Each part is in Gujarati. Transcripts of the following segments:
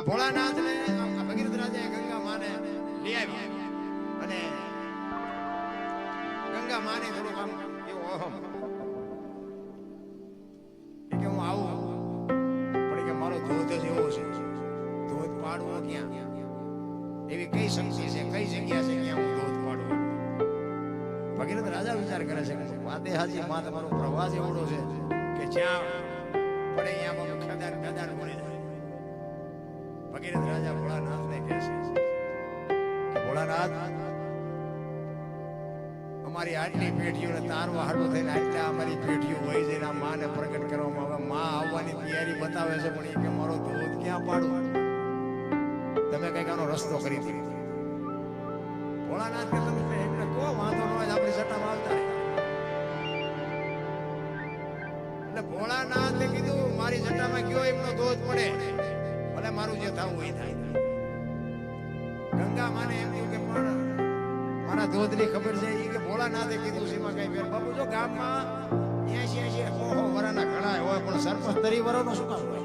આ ભોળાનાથને આ ભગીરથ રાજા ગંગા માને લઈ આવ્યા. અને ગંગા માને થોડું આમ એવો અહમ. ધોધ જ એવો એવી કઈ શક્તિ છે? કઈ જગ્યા છે ક્યાં રાજા વિચાર કરે છે કે હાજી, માં તમારો પ્રવાસ એવડો છે કે જ્યાં પડે અમારી આટલી પેઢીઓને તારવા હાડું થઈને આટલા અમારી પેઢીઓ વહી જઈને આ માને પ્રગટ કરવામાં આવે. માં આવવાની તૈયારી બતાવે છે, પણ એ કે મારો ધોધ ક્યાં પાડું તમે કંઈક આનો રસ્તો કરી દીધો ભોળાનાથ કે તમે એમને કહો, વાંધો ન હોય આપણી સટ્ટામાં આવતા એટલે ભોળાનાથે કીધું, મારી સટ્ટામાં ગયો, એમનો ધોધ પડે. ભલે મારું જે થવું એ થાય. ગંગા માને એમ કે, પણ મારા ધોધની ખબર છે એ કે ભોળાનાથે કીધું એમાં કઈ ફેર બાપુ, જો ગામમાં એસી એસી ઓહો, વરાના ઘણા હોય, પણ સરપંચ તરી વરોનો શું કામ હોય?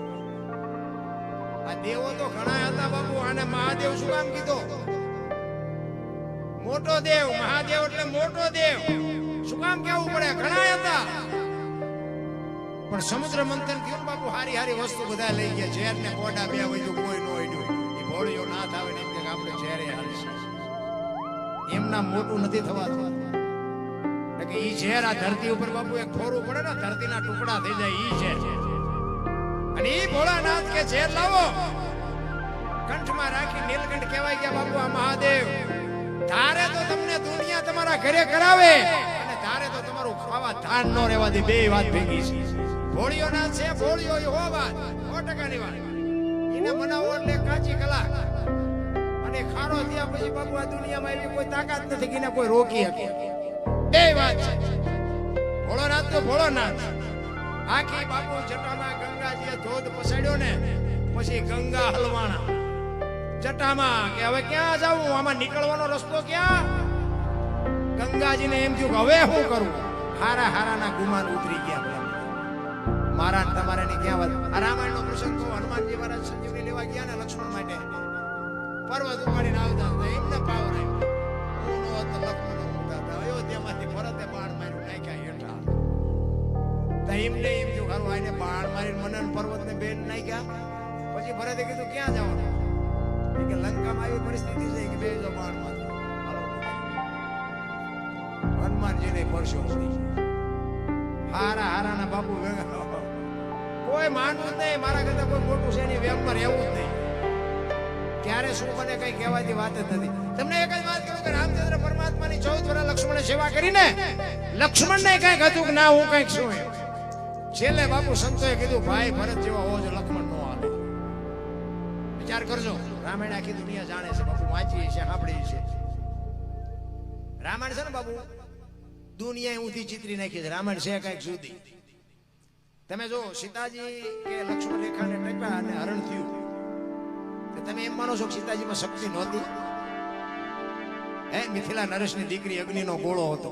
આ દેવો તો ઘણા હતા, બાપુ, આને મહાદેવ શું કામ કીધો? મોટો દેવ, મહાદેવ એટલે મોટો દેવ. શું કામ કેવું પડે? ઘણા હતા. પણ સમુદ્ર મંથન થયું બાપુ, હારી હારી વસ્તુ બધા લઈ ગયા ઝેર ને કોડા બે હોય કોઈ નો એમના મોટું નથી થવાતું કે ટુકડા કંઠમાં રાખી નીલકંઠ કહેવાય ગયા બાપુ આ મહાદેવ, ધારે તો તમને દુનિયા તમારા ઘરે કરાવે, અને ધારે તો તમારું ખાવા ધાન નો રહેવા બે વાત ભેગી છે. ભોળીઓ ના છે, ભોળીઓ હો વાત સો ટકાની વાત. એને કલાક. ખારો થયા પછી બાપુ આ દુનિયામાં એવી કોઈ તાકાત નથી કે કોઈ રોકી શકે. બે વાત છે. ભોળોનાથ તો ભોળોનાથ આખી બાપુ જટામાં ગંગાજીએ ધોધ પસાડ્યો ને, પછી ગંગા હલવાણા. જટામાં કે હવે ક્યાં જાવું? આમાં નીકળવાનો રસ્તો ક્યાં? ગંગાજીને એમ થયું કે હવે શું કરું? હારા હારાના ગુમાન ઉતરી ગયા. મારા તમારા ક્યાં વાત? રામાયણ નો પ્રસંગ હનુમાનજી મહારાજ સંજીવની લેવા ગયા ને લક્ષ્મણ માટે. પર્વત ઉપાડીને આવતા હતા એમને પાવર આવ્યો હું નો હતો ભરતે બાણ માર્યું, નાખ્યા હેઠા તો એમને એમ થયું ખરું આને બાણ પર્વતને બેન નાખ્યા. પછી ભરતે કીધું, ક્યાં જવાનું? કે, લંકામાં આવી પરિસ્થિતિ છે કે બે જો બાણ મારો હનુમાનજીને પરસો હારા, હારાના બાપુ કોઈ માનવું જ નહીં, મારા કરતા કોઈ મોટું છે એની વેમમાં એવું જ નહીં. ક્યારે શું બને કઈ કહેવાતી વાત જ નથી. તમને એક જ વાત કરું કે રામચંદ્ર પરમાત્માની ચૌદ વર્ષ લક્ષ્મણે સેવા કરીને લક્ષ્મણને કંઈક હતું કે ના, હું કંઈક છું એમ. છેલ્લે બાપુ સંતોએ કીધું, ભાઈ, ભરત જેવા હોવો લક્ષ્મણ નો હાલે. વિચાર કરજો, રામાયણ આખી દુનિયા જાણે છે, બાપુ વાંચીએ છે સાંભળીએ છે રામાયણ છે ને બાપુ? દુનિયા ઊંધી ચિતરી નાખી છે, રામાયણ છે કંઈક સુધી તમે જો સીતાજી કે લક્ષ્મણ રેખાને ટેપ્યા અને હરણ થયું. તમે એમ માનો છો કે સીતાજીમાં શક્તિ નહોતી? હે, મિથિલા નરેશની દીકરી અગ્નિનો ગોળો હતો.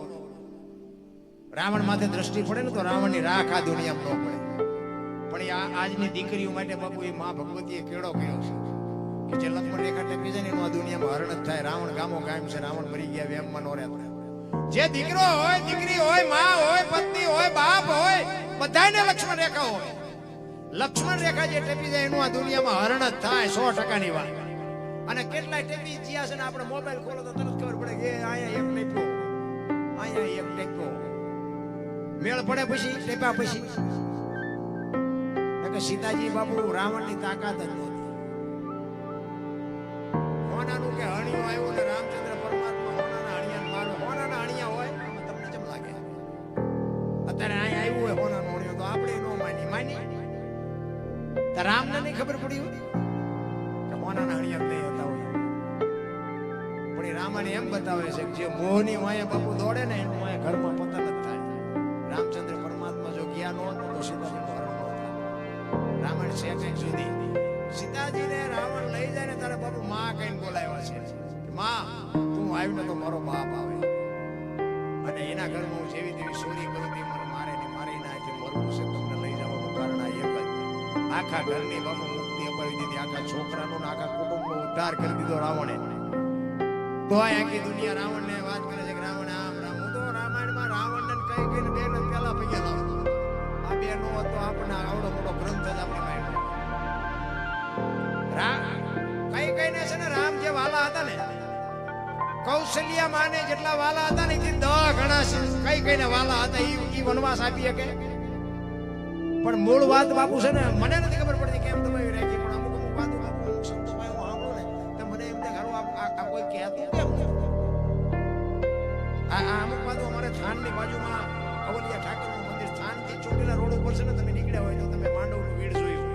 રાવણ માથે દ્રષ્ટિ પડે ને તો રાવણની રાખ આ દુનિયામાં ન પડે. પણ આ આજની દીકરીઓ માટે બાપુ, એ મા ભગવતીએ કેળો કર્યો છે કે જે લક્ષ્મણ રેખા ટકી જાય ને એમાં દુનિયામાં હરણ જ થાય. રાવણ ગામો ગામ છે, રાવણ મરી ગયા વેમમાં નો રહેતા. જે દીકરો હોય, દીકરી હોય, માં હોય, પત્ની હોય, બાપ હોય બધાને લક્ષ્મણ રેખા હોય. લક્ષ્મણ રેખા જે ટેપી જાય એનું આ દુનિયામાં હરણ જ થાય સો ટકાની વાત. અને કેટલાય ટેપી જ્યાં છે ને, આપણે મોબાઈલ ખોલો તો તરત ખબર પડે કે અહીંયા એક ટેપ્યો અહીંયા એક ટેપ્યો મેળ પડે પછી ટેપ્યા પછી. કે સીતાજી બાપુ રાવણની તાકાત જ નહોતી. મોનાનું કે હણિયો આવ્યું ને રામચંદ્ર ખબર પડી હોય? કે નહીં હતા હોય. પણ એ રામાને એમ બતાવે છે કે જે મોહની વાયા બાપુ દોડે ને એનું વાયા ઘરમાં પતન જ થાય. રામચંદ્ર પરમાત્મા જો ગયા નો તો સીતાજી હરણ રામાયણ છે કંઈક સુધી સીતાજીને રાવણ લઈ જાય ને તારે બાપુ માં કઈ બોલાવ્યા છે માં, તું આવ્યું તો મારો બાપ આવે. અને એના ઘરમાં હું જેવી તેવી ચોરી કરું તે મને મારે ને મારી નાખે મરવું છે. તમને આખા ઘરની બાપુ મુક્તિ અપાવી દીધી, આખા છોકરાનો ઉદ્ધાર કરી દીધો રાવણે. તો આ આખી દુનિયા રાવણને વાત કરે છે કે રાવણ, આમ રામ હું તો રામાયણમાં રાવણને કઈ કઈને બે ને પેલા પૈયા લાવતો આ બે નો હતો આપણને આવડો મોટો ગ્રંથ જ આપણી રા, કઈ કઈને છે ને રામ જે વાલા હતા ને? કૌશલ્યા માને જેટલા વાલા હતા ને, એથી દહ ઘણા. કઈ કઈને વાલા હતા ઈ વનવાસ આપી શકે? પણ મૂળ વાત બાપુ છે ને, મને નથી ખબર પડતી કેમ તમે રાખી, પણ અમુક અમુક વાત બાપુ અમુક પાસે હું સાંભળું ને, તો મને એમ થાય હારું આ કોઈ કહેતું કેમ? આ અમુક વાતો અમારે થાનની બાજુમાં, અવલિયા ઠાકરનું મંદિર થાનથી ચોટીલા રોડ ઉપર છે ને, તમે નીકળ્યા હોય તો તમે માંડવનું વીડ જોયું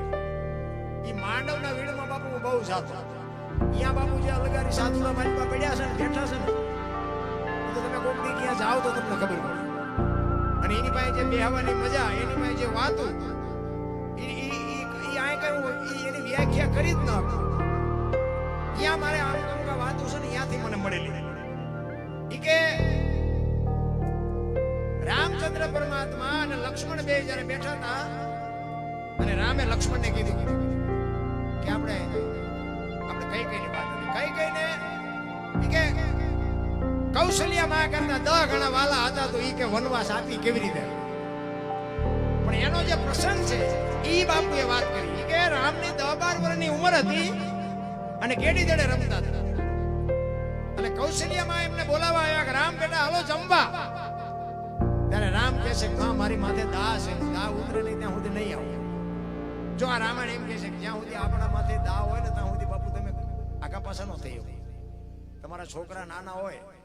એ માંડવના વીડમાં બાપુ હું બહુ સાચો અહીંયા બાપુ જે અલગારી સાધુના માલિકમાં પડ્યા છે ને, બેઠા છે ને તમે કોક ક્યાં જાઓ તો તમને ખબર પડે. અને એની પાસે જે બેહવાની મજા, એની પાસે જે વાતો એની વ્યાખ્યા કરી જ ન ત્યાં મારે આમ અમુક વાતો છે ને ત્યાંથી મને મળેલી. કે રામચંદ્ર પરમાત્મા અને લક્ષ્મણ બે જ્યારે બેઠા હતા, અને રામે લક્ષ્મણને કીધું કે આપણે આપણે કઈ કઈ વાત કઈ કઈ ને કે કૌશલ્યા માં કરતા દહ ગણા વાલા હતા તો ઈ કે વનવાસ આપી કેવી રીતે? પણ એનો જે પ્રસંગ છે, ઈ બાપુએ વાત કરી. કે કે રામની દહ બાર વર્ષની ઉંમર હતી અને કેડી દડે રમતા હતા. અને કૌશલ્યામાં એમને બોલાવવા આવ્યા કે, રામ બેટા, હાલો જમવા. ત્યારે રામ કહે છે કે મારી માથે દા છે. દા ઉતરે નહીં, ત્યાં સુધી નહીં આવું. જો આ રામાયણ એમ કહે છે કે, જ્યાં સુધી આપણા માથે દા હોય ને, ત્યાં સુધી બાપુ તમે આગા પાછા નો થઈ. તમારા છોકરા નાના હોય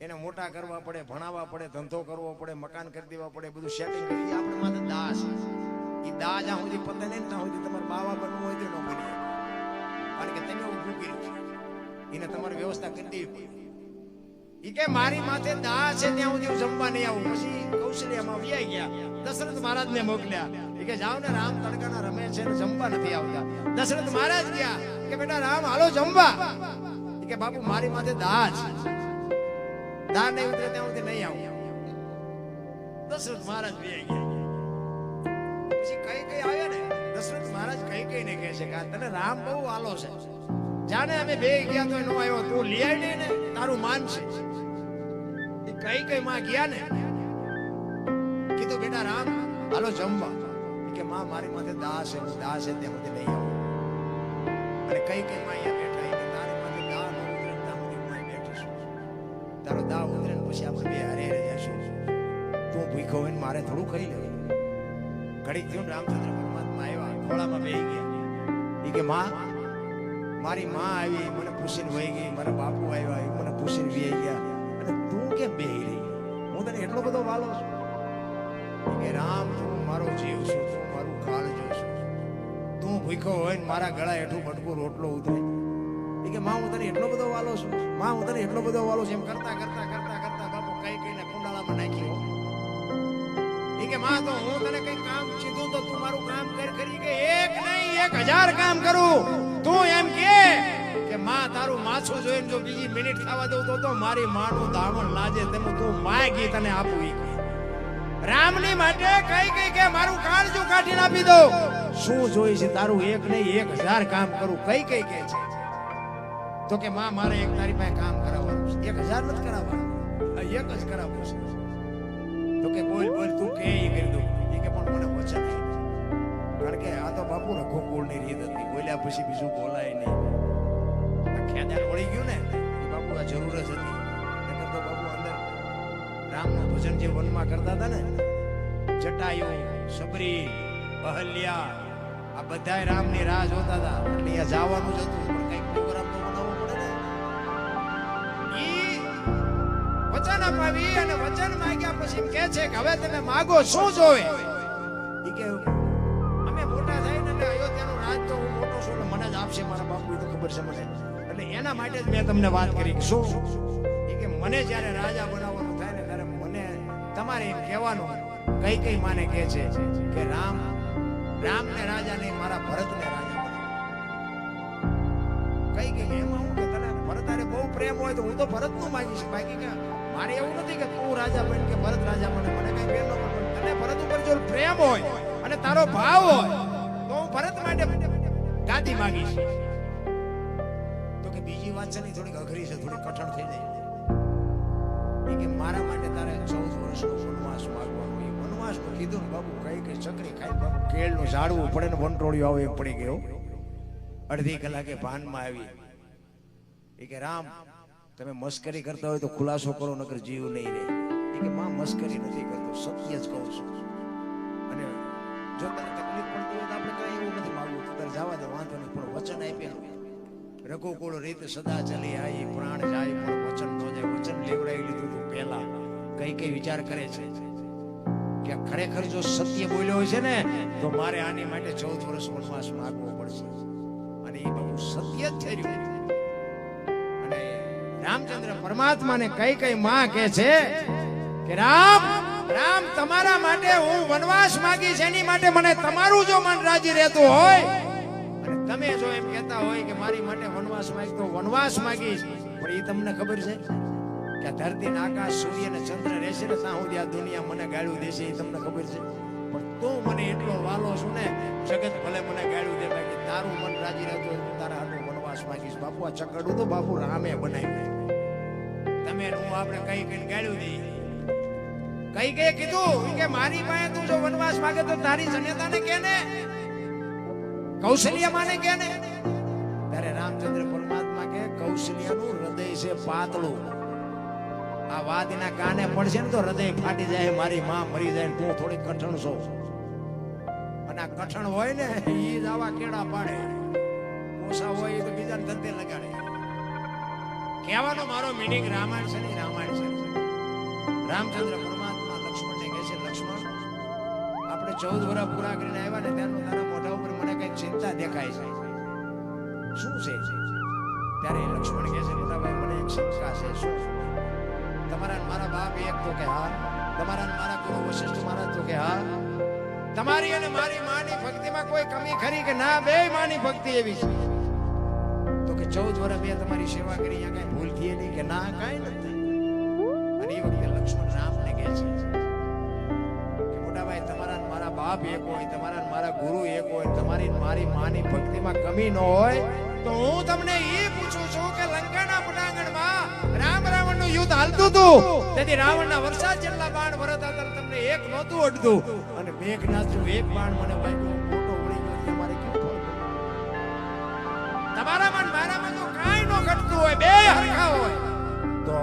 એને મોટા કરવા પડે, ભણાવવા પડે, ધંધો કરવો પડે, મકાન કરી દેવા પડે, બધું સેટિંગ કરી આપણે માથે દાસ. એ દાસ જ્યાં સુધી પતે નહીં ત્યાં સુધી તમારે બાવા બનવું હોય તો ન બની કારણ કે તમે ઊભું કર્યું એને તમારે વ્યવસ્થા કરી દેવી પડે. એ કે મારી માથે દાસ છે, ત્યાં સુધી હું જમવા નહીં આવું. પછી કૌશલ્યમાં વ્યાઈ ગયા. દશરથ મહારાજ ને મોકલ્યા. એ કે જાઓ ને રામ તડકાના રમે છે જમવા નથી આવતા. દશરથ મહારાજ ગયા. કે બેટા રામ, હાલો જમવા. કે બાપુ, મારી માથે દા નહીં ઉતરે ત્યાં સુધી નહીં આવું. દશરથ મહારાજ વ્યાઈ ગયા. પછી કઈ કઈ આવે ને દશરથ મહારાજ કઈ કઈ ને કહે છે કે તને રામ બહુ આલો છે. જાણે અમે બે ગયા તો નો આવ્યો, તું લઈ આવી ને તારું માન છે. કઈ કઈ માં ગયા ને, કીધું, બેટા રામ, હાલો જમવા. કે, માં, મારી માથે દાસ છે દાસ છે, ત્યાં સુધી નહીં આવું. અને કઈ કઈ માં અહીંયા તારો દાવ ઉતરે પછી આપણે બે હારે હારે જઈશું. તું ભૂખ્યો હોય ને મારે થોડું ખાઈ લેવું. ઘડી થયું રામચંદ્ર પરમાત્મા આવ્યા, ખોળામાં બેહી ગયા. એ કે, માં, મારી માં આવી, મને પૂછીને વહી ગઈ, મારા બાપુ આવ્યા એ મને પૂછીને વહી ગયા. અને તું કેમ બેહી રહી? હું તને એટલો બધો વાલો છું. કે, રામ, તું મારો જીવ છું, તું મારું કાળજો છું. તું ભૂખ્યો હોય ને મારા ગળા હેઠું બટકું રોટલો ઉતરે. કે, માં, હું તને એટલો બધો વાલો છું. માં હું તને એટલો બધો વાલો છે એમ કરતા કરતા કરતા કરતા બાપુ કઈ કઈને કુંડાળામાં નાખ્યો. એ કે માં, તો હું તને કઈ કામ કીધું તો તું મારું કામ કર કરી કે એક નહીં, એક હજાર કામ કરું. તું એમ કે કે માં, તારું માછું જોઈને જો બીજી મિનિટ થવા દઉં તો તો મારી માનું દામણ લાજે તેમ તું માગી તને આપું ઈ. રામની માટે કઈ કઈ કે મારું કાળજું કાઢીને આપી દો શું જોઈ છે તારું એક નહીં, એક હજાર કામ કરું, કઈ કઈ કે છે? તો કે માં, મારે એક તારી પાસે કામ કરાવવાનું છે. એક હજાર નથી કરાવવાનું. એક જ કરાવવું છે. તો કે બોલ બોલ, તું કે એ કરી દઉં. એ કે પણ મને વચન. કારણ કે આ તો બાપુ રઘો કુળની રીત હતી. બોલ્યા પછી બીજું બોલાય નહીં. ખેદાર વળી ગયું ને, એ બાપુ આ જરૂર જ હતી. નકર તો બાપુ અંદર રામનું ભજન જે વનમાં કરતા હતા ને, જટાયુ સબરી અહલ્યા આ બધાય રામની રાહ જોતા હતા. એટલે જવાનું જ હતું, પણ કંઈક અપાવી અને વચન માંગ્યા પછી કહે છે કે હવે તમે માગો, શું જોવે? ઈ કે અમે મોટા થઈને ને અયોધ્યાનું રાજ તો હું મોટો છું મને જ આપશે, મારા બાપુ તો ખબર છે મને. એટલે એના માટે જ મેં તમને વાત કરી કે શું? ઈ કે મને જ્યારે રાજા બનાવવાનું થાય ને ત્યારે મને તમારે એમ કહેવાનું કઈ કઈ માને કહે છે કે રામ, રામને રાજા નહીં, મારા ભરતને રાજા હોય તો હું તો ભરતનું માંગીશ. બાકી કે મારે એવું નથી કે તું રાજા બન કે ભરત રાજા બને. મને કઈ પણ તને ભરત ઉપર જો પ્રેમ હોય અને તારો ભાવ હોય, તો હું ભરત માટે ગાદી બીજી વાત છે ને, થોડીક અઘરી છે થોડી કઠણ થઈ જાય. કે મારા માટે તારે ચૌદ વર્ષનો વનવાસ માગવાનો એ વનવાસનું કીધું ને બાબુ કઈ કઈ ચકરી ખાઈ બાબુ કેળનું ઝાડવું પડે ને વનટોળિયું આવે એમ પડી ગયો. અડધી કલાકે ભાનમાં આવી. એ કે રામ તમે મસ્કરી કરતા હોય તો ખુલાસો કરો, નકર જીવ નહીં રહે. એ કે માં, મસ્કરી નથી કરતો, સત્ય જ કહું છું. અને જો તને તકલીફ પડતી હોય તો આપણે કઈ એવું નથી માગવું. તારે જવા દે, વાંધો નહીં, પણ વચન આપ્યા. રઘુકુળ રીત સદા ચલી આવી પ્રાણ જાય, પણ વચન તો જાય. વચન લેવડાવી લીધું તું પહેલા. કઈ કઈ વિચાર કરે છે? કે ખરેખર જો સત્ય બોલ્યો હોય છે ને, તો મારે આની માટે ચૌદ વર્ષ વનવાસ માગવો પડશે. અને એ બહુ સત્ય જ થઈ રહ્યું રામચંદ્ર પરમાત્માને કઈ કઈ માં કે છે કે, રામ રામ, તમારા માટે હું વનવાસ માંગીશ એની માટે મને તમારું જો મન રાજી રહેતું હોય. અને તમે જો એમ કહેતા હોય કે, મારી માટે વનવાસ માંગતો વનવાસ માંગીશ. પણ એ તમને ખબર છે કે ધરતી આકાશ, સૂર્ય ને ચંદ્ર રહેશે ને, ત્યાં દુનિયા મને ગાળ્યું દેશે એ તમને ખબર છે. પણ તું મને એટલો વાલો છું ને, જગત ભલે મને ગાળ્યું દે, બાકી તારું મન રાજી રહેતું તારા હાટુ માંગીશ બાપુ, આ ચકડું તો બાપુ રામે બનાવ્યું. તમે હું આપણે કઈ કઈ ગાળ્યું નહીં. કઈ કઈ કીધું. કે, મારી પાસે તું જો વનવાસ માંગે તો તારી જનેતાને કે ને? કૌશલ્ય માને કે ને? ત્યારે રામચંદ્ર પરમાત્મા કે કૌશલ્યનું હૃદય છે પાતળું. આ વાત એના કાને પડશે ને તો હૃદય ફાટી જાય, મારી માં મરી જાય તું થોડી કઠણ છો. અને આ કઠણ હોય ને એ જ આવા કેળા પાડે. ઓછા હોય તો બીજાને ધંધે લગાડે. કહેવાનો મારો મિનિંગ રામાયણ છે ને રામાયણ છે. રામચંદ્ર પરમાત્મા લક્ષ્મણને કહે છે, લક્ષ્મણ, આપણે ચૌદ વર્ષ પૂરા કરીને આવ્યા ને ત્યારનું તારા મોઢા ઉપર મને કઈ ચિંતા દેખાય છે. શું છે? ત્યારે લક્ષ્મણ કહે છે, મોટાભાઈ, મને એક શંકા છે, શું તમારા મારા બાપ એક તો કે હા. તમારા મારા ગુરુ વશિષ્ઠ મહારાજ તો કે હા. તમારી અને મારી માની ભક્તિમાં કોઈ કમી ખરી કે ના? બે માની ભક્તિ એવી છે. ચૌદ વર્ષ મેં તમારી સેવા કરી અહીંયા કઈ ભૂલ થઈ કે ના, કઈ નથી. અને એ વખતે લક્ષ્મણ રામને કહે છે કે મોટા ભાઈ તમારા મારા બાપ એક હોય, તમારા મારા ગુરુ એક હોય, તમારી મારી માની ભક્તિમાં કમી ન હોય, તો હું તમને એ પૂછું છું કે લંકાના પટાંગણમાં રામ રાવણનું યુદ્ધ હાલતું હતું. તેથી રાવણના વરસાદ જેટલા બાણ ભરતા તમને એક નહોતું અડતું અને મેઘનાથનું એક બાણ મને વાગ્યું બે હરખા હોય. તો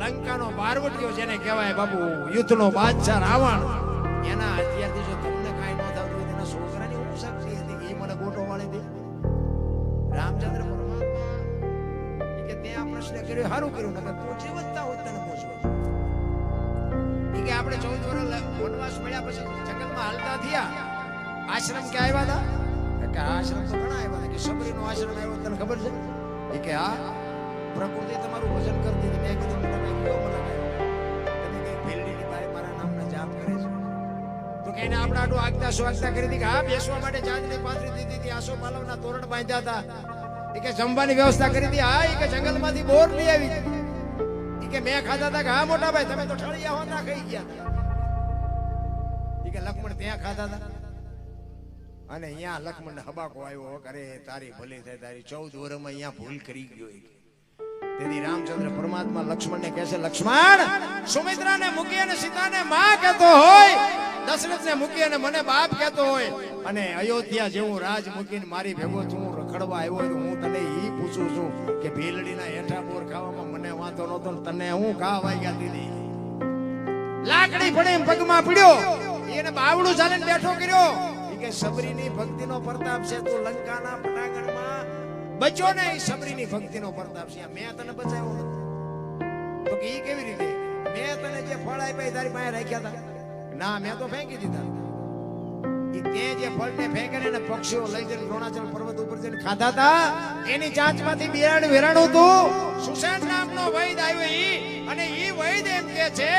લંકાનો બારવટીયો જેને કહેવાય બાબુ યુદ્ધનો બાદશાહ રાવણ, એના અત્યારથી જો તમને કાંઈ ન થતું હોય, તેના છોકરાની હું શક્તિ હતી, એ મને ગોટો વાળી દે. રામચંદ્ર પરમાત્મા કે તે આ પ્રશ્ન કર્યો સારું કર્યું, નકર તું જીવતતા હોય તને પૂછવો કે આપણે ચૌદ વર્ષ વનવાસ મળ્યા પછી જંગલમાં હાલતા થયા. આશ્રમ કે આવ્યા હતા? કે આશ્રમ તો ઘણા આવ્યા હતા, કે સબરીનો આશ્રમ આવ્યો, તને ખબર છે? કે હા. પ્રકૃતિ તમારું વજન કરતી હતી મેં કીધું કઈ કયો મને તમે કઈ ભેલડીની બાય મારા નામના જાપ કરે છે? તો કે એને આપણે આટલું આગતા સ્વાગતા કરી હતી કે, હા, બેસવા માટે ચાંદની પાથરી દીધી હતી. આસો માલવના તોરણ બાંધ્યા હતા. એ કે, જમવાની વ્યવસ્થા કરી હતી હા, એ કે, જંગલમાંથી બોર લઈ આવી એ કે, મેં ખાધા હતા. કે, હા, મોટા ભાઈ, તમે તો ઠળિયા હોતા ખાઈ ગયા હતા. કે, લક્ષ્મણ ત્યાં ખાધા હતા. અને અહીંયા લક્ષ્મણ હબાકો આવ્યો કરે તારી ભલી થાય, તારી ચૌદ વર્ષમાં અહીંયા ભૂલ કરી ગયો. તેથી રામચંદ્ર પરમાત્મા લક્ષ્મણને કહે છે, લક્ષ્મણ, સુમિત્રાને મૂકી અને સીતાને માં કહેતો હોય, દશરથને મૂકી અને મને બાપ કહેતો હોય. અને અયોધ્યા જેવું રાજ મૂકીને મારી ભેગો છું રખડવા આવ્યો હું તને એ પૂછું છું કે ભીલડીના હેઠા બોર ખાવામાં મને વાંધો નહોતો, તને હું ઘા વાગ્યા દીધી? લાકડી પડે એમ પગમાં પડ્યો, એને બાવડું ચાલીને બેઠો કર્યો. કે સબરીની ભક્તિનો પ્રતાપ છે, તું લંકાના પટાગણમાં બચ્યો ને એ સબરીની ભક્તિનો પ્રતાપ છે. મેં તને બચાવ્યો નથી. તો કે એ કેવી રીતે? મેં તને જે ફળ આપ્યા તારી પાસે રાખ્યા હતા ના, મેં તો ફેંકી દીધા. તે જે ફળને ફેંકે ને પક્ષીઓ લઈ જઈને દ્રોણાચલ પર્વત ઉપર જઈને ખાધા હતા એની ચાંચમાંથી બિયારણ વેરાણું હતું સુસેન નામનો વૈદ આવ્યો ઈ, અને ઈ વૈદ એમ કે છે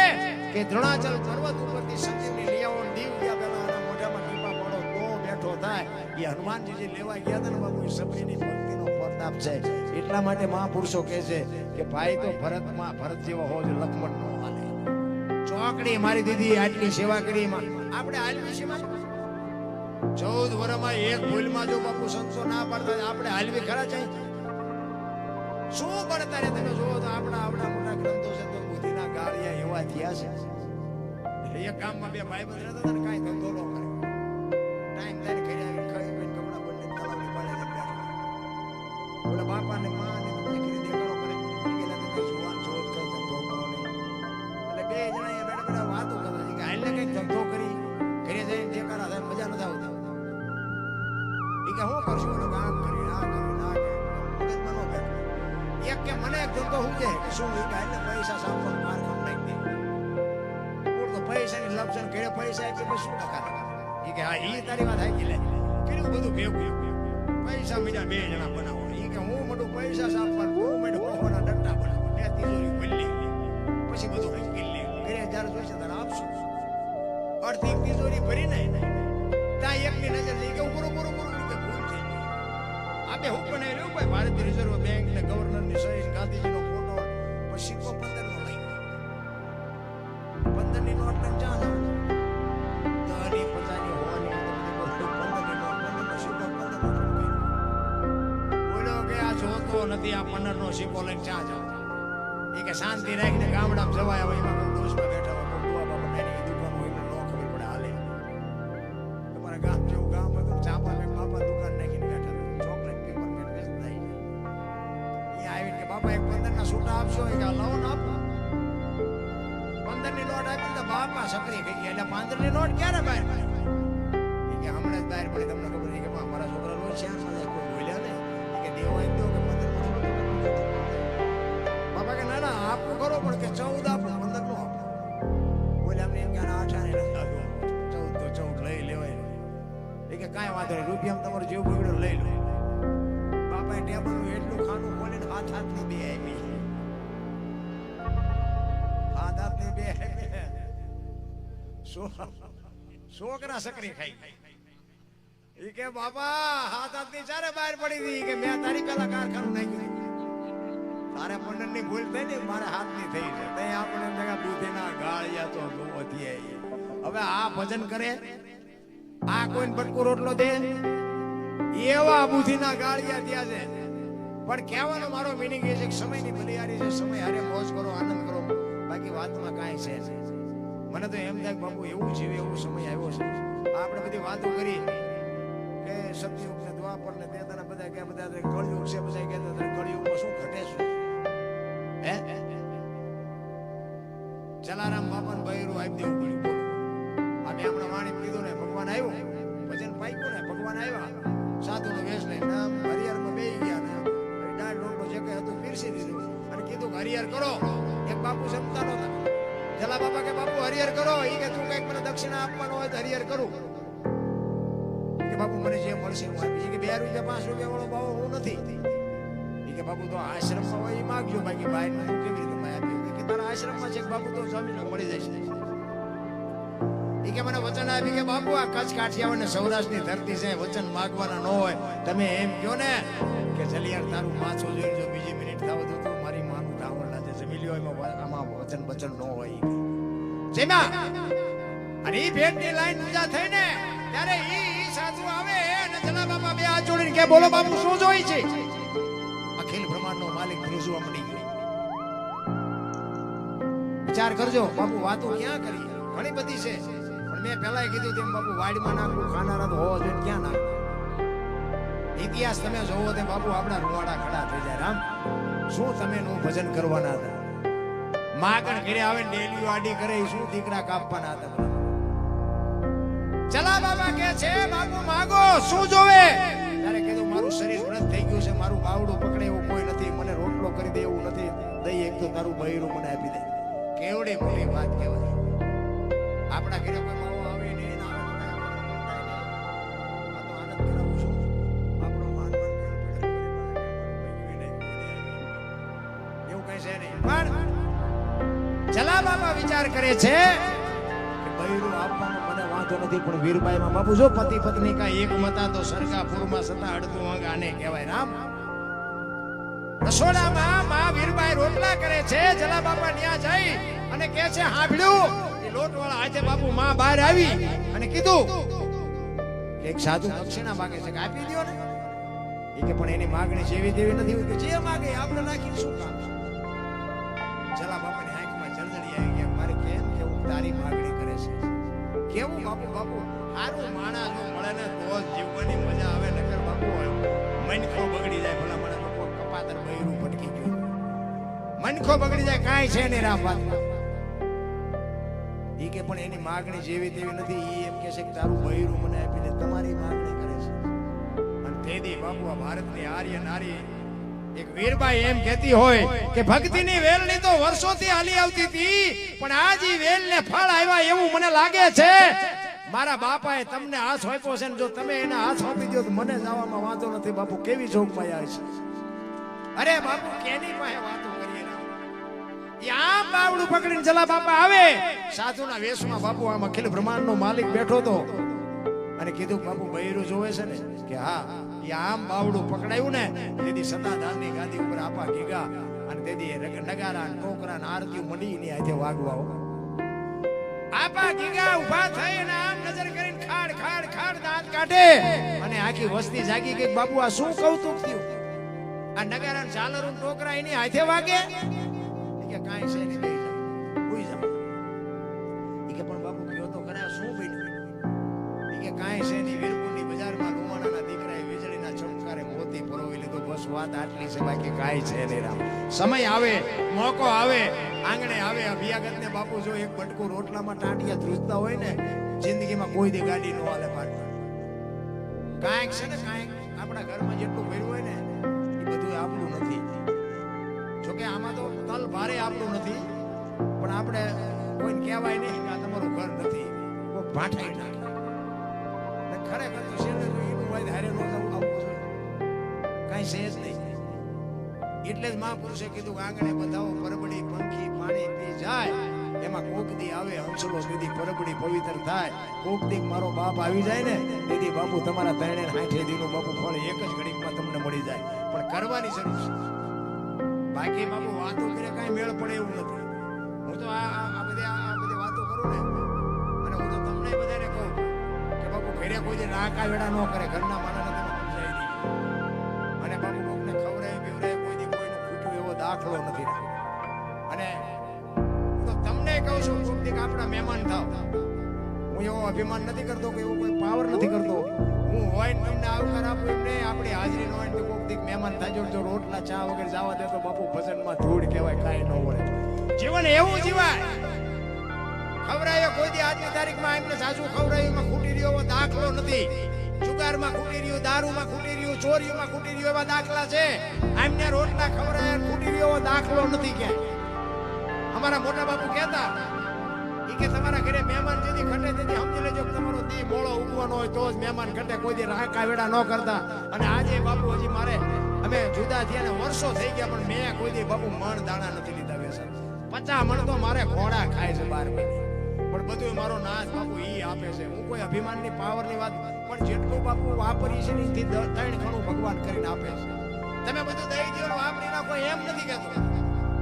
કે દ્રોણાચલ પર્વત ઉપરથી થી લઈ આવો ને દીવ ગયા પહેલા આના મોઢામાં ટીપા પડો, તો બેઠો થાય. એ હનુમાનજી જે લેવા ગયા હતા ને બાબુ એ સબરીની પ્રતાપ છે. એટલા માટે મહાપુરુષો કહે છે કે ભાઈ તો ભરતમાં ભરત જેવો હોવો જોઈએ, લખમણ નો હાલે. ચોકડી મારી દીદી આટલી સેવા કરી આપણે હાલવી સેવા ચૌદ વર્ષમાં એક ભૂલમાં જો બાપુ સંતો ના પાડતા આપણે હાલવી ખરા છે શું કરતા રે તમે? જોવો તો આપણા આપણા મોટા ગ્રંથો છે, તો બુદ્ધિના ગાળિયા એવા થયા છે. એક ગામમાં બે ભાઈ બંધ રહેતા હતા કાંઈ ધંધો ન કરે. કરશું કામ કરી આ કરી ના કરી ન બેઠો એક કે મને એક ધંધો હું કે? શું એ કે હાલને પૈસા સાંભળો, માર ખમ નહીં દે પૂર તો પૈસાની લપસન ઘરે પૈસા એટલે પછી શું ટકા એ કે, હા એ તારી વાત હાકી લે. કર્યું બધું ભેગું પૈસા બીજા બે જણા બનાવો એ કે, હું મોટું પૈસા સાંભળ હું મોટું પહોના ડંડા બનાવો બે તિજોરી ખુલ્લી પછી બધું કઈ કિલ્લી ઘરે જ્યારે જોઈશે ત્યારે આપશું. અડધી તિજોરી ભરીને. ત્યાં એકની નજર લઈ કે, ઉપર ઉપર ઉપર આપે હું બનાવી રહ્યું ભાઈ ભારતીય રિઝર્વ બેંક ને ગવર્નરની સહી ગાંધીજીનો ફોટો પણ સિક્કો પંદર નો લઈ પંદરની નોટ ને ચા દહની પચાસની હોવાની પંદરની નોટ પંદર નો સિક્કો પંદર નો બોલ્યો કે આ જોતો નથી, આ પંદર નો સિક્કો લઈને ચા જાવ એ કે શાંતિ રાખીને ગામડામાં જવાય હવે એમાં પંદર લોટ આપી તો બાપા સકરી થઈ ગયા એટલે પાંદરની લોટ ક્યારે બહાર પાડી? કે હમણાં જ બહાર પડી. તમને ખબર નહીં કે મારા છોકરા રોજ છે કોઈ બોલ્યા ને કે દેવો એમ દો કે પંદર બાપા કે ના ના, આપવું કરો પણ કે ચૌદ આપો પંદર નો આપો બોલ્યા એમ કે આને ચૌદ તો ચૌદ લઈ લેવાય. એ કે કાંઈ વાંધો નહીં રૂપિયા તમારો જેવું બગડ્યો, લઈ લો. બાપાએ ટેબલનું એટલું ખાનું ખોલીને હાથ હાથની બે આપી છોકરા સકરી ખાઈ. ઈ કે, બાપા, હાથ હાથની ચારે બહાર પડી હતી. કે, મેં તારી પેલા કારખાનું નાખ્યું. તારે પંડનની ભૂલ થઈ ને, મારે હાથની થઈ છે. તે આપણે ભેગા ના ગાળિયા તો થયા હવે આ ભજન કરે. આ કોઈને બટકું રોટલો દે? એવા બુદ્ધિના ગાળિયા થયા છે. પણ કહેવાનો મારો મિનિંગ એ છે કે સમયની ભલિયારી છે. સમય હારે મોજ કરો, આનંદ કરો. બાકી વાતમાં કાંઈ છે નહીં. મને તો એમ થાય બાપુ, એવું જીવે, એવો સમય આવ્યો છે. આપણે બધી વાતો કરી કે સતયુગ ને દ્વાપર ને તેતાના બધા કે બધા કળિયુગ છે, બધા કે કળયુગમાં શું ઘટે છે? હે? જલારામ બાપન બૈરું આપી દેવું પડ્યું આ હમણાં વાણી કીધું ને ભગવાન આવ્યો. ભજન પાક્યું ને ભગવાન આવ્યા. સાધુનો વેશ લઈને આમ હરિહરમાં બે ગયા ને. ડાળ રોટલો જે કંઈ હતું પીરસી દીધું. અને કીધું હરિયર કરો. એક બાપુ જમતા નહોતા જલા બાપા કે બાપુ હરિહર કરો. એ કે તું કંઈક મને દક્ષિણા આપવાનો હોય તો હરિહર કરું. કે બાપુ, મને જે મળશે હું આપીશ. કે બે રૂપિયા, પાંચ રૂપિયા વાળો ભાવ હું નથી. કે બાપુ, તો આશ્રમમાં હોય એ માગજો. બાકી બહાર કેવી રીતે મેં આપ્યું? કે તારા આશ્રમમાં છે બાપુ, તો સ્વામી મળી જશે કે મને વચન આપી કે બાપુ, આ કચ્છ કાઠિયાવાડ ને સૌરાષ્ટ્રની ધરતી છે, વચન માગવાના ન હોય. તમે એમ કહો ને કે જલિયાર તારું માછું જોઈ જો બીજી મિનિટ થાવ તો મારી માનું ધાવણ લાગે જમી લ્યો. એમાં આમાં વચન વચન ન હોય. જેમાં અને ઈ ભેટની લાઈન પૂજા થઈ ને ત્યારે ઈ સાધુ આવે અને જલા બાપા બે હાથ જોડીને કે બોલો બાપુ, શું જોઈ છે? અખિલ બ્રહ્માંડનો માલિક ત્રીજું મળી ગયો. વિચાર કરજો, બાપુ, વાતો ક્યાં કરી? ઘણી બધી છે. પણ મેં પહેલા કીધું તેમ, બાપુ, વાડીમાં નાખવું, ખાનારા તો હોવા જોઈએ, ક્યાં નાખવું? ઇતિહાસ તમે જોવો તે બાપુ, આપણા રૂવાડા ખડા થઈ જાય. રામ, શું તમે નું ભજન કરવાના હતા? માગણ ઘરે આવે ને ડેલી આડી કરે શું દીકરા કાપવાના હતા ચલા બાબા કે છે, માગો માગો, શું જોવે? ત્યારે કીધું, મારું શરીર વ્રત થઈ ગયું છે, મારું બાવડું પકડે એવું કોઈ નથી, મને રોટલો કરી દે એવું નથી, દઈ એક તો તારું બૈરું મને આપી દે. કેવડી મોટી વાત કહેવાય. આપણા ઘરે કોઈ વિચાર કરે છે? કે બૈરું આપવાનો મને વાંધો નથી, પણ વીરબાઈમાં બાપુ જો પતિ પત્ની કા એક મતા તો સરકાપુરમાં સતા અડધું અંગ આને કહેવાય રામ. રસોડામાં મા વીરબાઈ રોટલા કરે છે જલા બાપા ન્યા જઈ અને કહે છે, હાંભળ્યું, એ લોટવાળા આજે બાપુ માં બહાર આવી અને કીધું એક સાધુ દક્ષિણા માંગે છે કે આપી દ્યો ને. એ કે, પણ એની માગણી જેવી તેવી નથી જે માગે આપણે નાખી શું કામ જલા બાપાની તારી માગણી કરે છે. કેવું બાપુ બાપુ? સારું માણસનું મળે ને તો જીવવાની મજા આવે, નકર બાપુ, મનખો બગડી જાય ભલા મને લોકો કપાતર બૈરું ભટકી ગયું. મનખો બગડી જાય, કાંઈ છે નહીં રામ એ કે પણ એની માગણી જેવી તેવી નથી એ એમ કે છે કે તારું બૈરું મને આપી દે તમારી માગણી કરે છે. અને તેથી બાપુ આ ભારતની આર્ય નારી એક વીરબાઈ એમ કહેતી હોય કે ભક્તિની વેલની તો વર્ષોથી હાલી આવતી હતી, પણ આજ ઈ વેલને ફળ આવ્યા એવું મને લાગે છે. મારા બાપાએ તમને હાથ સોંપ્યો છે જો તમે એને હાથ સોંપી દો તો મને જવામાં વાંધો નથી, બાપુ. કેવી જોગમાઈ આવે છે? અરે બાપુ, કેની પાસે વાતો કરીએ આમ બાવડું પકડીને જલા બાપા આવે. સાધુના વેશમાં બાપુ આમ અખિલ બ્રહ્માંડનો માલિક બેઠો તો અને કીધું બાપુ બૈરું જોવે છે ને કે હા આમ બાવડું પકડાયું ને, તેથી સદાધારની ગાદી ઉપર આપા ગીગા અને તેથી નગારા ટોકરા ને આરતીઓ ની આજે વાગવા. આપા ગીગા ઊભા થઈ અને આમ નજર કરીને ખાડ ખાડ ખાડ દાંત કાઢે. અને આખી વસ્તી જાગી ગઈ બાબુ, આ શું કૌતુક થયું? આ નગારા ને ટોકરા એની હાથે વાગે? કે કાંઈ છે નહીં. વાત આટલી છે બાકી કાંઈ છે નહીં રામ. સમય આવે, મોકો આવે, આંગણે આવે. અભિયાગતને બાપુ જો એક બટકું રોટલામાં ટાંટિયા ધ્રુજતા હોય ને, જિંદગીમાં કોઈ દે ગાડી નો હાલે પાડી કાંઈક છે ને કાંઈક આપણા ઘરમાં જેટલું ભર્યું હોય ને, એ બધું આપણું નથી. જોકે આમાં તો તલ ભારે આપણું નથી, પણ આપણે કોઈને કહેવાય નહીં કે આ તમારું ઘર નથી. કોઈ ભાંઠાઈ એટલે જ મહાપુરુષે કીધું આંગણે બધાઓ પરબડી પંખી પાણી પી જાય. એમાં કોક દી આવે હંસલો દીદી પરબડી પવિત્ર થાય. કોક દી મારો બાપ આવી જાય ને દીદી બાપુ તમારા ત્રણે હાઠે દીનું બાપુ ફળ એક જ ઘડીકમાં તમને મળી જાય. પણ કરવાની જરૂર છે. બાકી બાપુ વાતો કરે કાંઈ મેળ પડે એવું નથી. હું તો આ આ બધી આ બધી વાતો કરું ને, અને હું તો તમને બધાને કહું કે બાપુ ઘરે કોઈ રાકા વેડા ન કરે, ઘરના માણસને આપણા મહેમાન થાવ. હું એવો અભિમાન નથી કરતો કે એવો કોઈ પાવર નથી કરતો. હું હોય ને તમને આવકાર આપું એમ નહીં. આપણી હાજરી હોય તો કોઈક દીક મહેમાન થાજો જો રોટલા, ચા વગર જવા દે તો બાપુ ભજનમાં ધૂળ કહેવાય, કાંઈ ન હોય. જીવન એવું જીવાય. ખવડાયો કોઈ દી આજની તારીખમાં એમને સાસુ ખવડાયું, એમાં ખૂટી રહ્યો એવો દાખલો નથી. જુગારમાં ખૂટી રહ્યું, દારૂમાં ખૂટી રહ્યું, ચોરીઓમાં ખૂટી રહ્યું એવા દાખલા છે. એમને રોટલા ખવડાયા ખૂટી રહ્યો દાખલો નથી ક્યાંય. અમારા મોટા બાપુ કહેતા મહેમાન જેથી ખટે તેથી સમજી લેજો તમારો દી મોળો ઉગવાનો હોય તો જ મહેમાન ખટે કોઈ દી રાકા વેડા ન કરતા. અને આજે બાપુ હજી મારે, અમે જુદા થયા ને વર્ષો થઈ ગયા, પણ મેં કોઈ દી બાપુ મણ દાણા નથી લીધા વેસન. પચા મણ તો મારે ઘોડા ખાય છે બાર મહિને પણ બધું મારો નાશ બાપુ ઈ આપે છે. હું કોઈ અભિમાનની પાવરની વાત, પણ જેટલું બાપુ વાપરી છે ને ત્રણ ઘણું ભગવાન કરીને આપે છે. તમે બધું દઈ દો વાપરી નાખો એમ નથી કહેતો.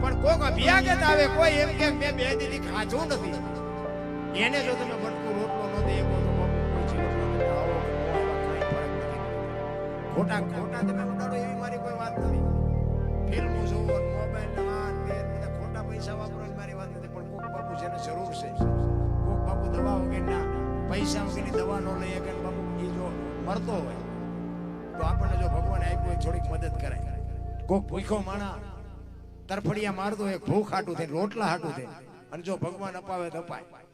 પણ કોક અભિયાગત આવે, કોઈ એમ કે, મેં બે દીધી ખાધું નથી. એને જો તમે બટકું રોટલો ન દે, એવો તો ખોટા ખોટા તમે ઉડાડો, એવી મારી કોઈ વાત નથી. ફિલ્મો જોવો, મોબાઈલ ને આ ને બધા ખોટા પૈસા વાપરો મારી વાત નથી, પણ કોક બાપુ જેને જરૂર છે. કોક બાપુ દવા વગરના પૈસા વગરની દવા ન લઈ શકે બાપુ એ જો મરતો હોય, તો આપણને જો ભગવાન આપ્યું હોય, થોડીક મદદ કરાય. કોક ભૂખો માણા તરફડિયા મારતો હોય, ભૂખ હાટું થાય, રોટલા હાટું થાય, અને જો ભગવાન અપાવે તો અપાય.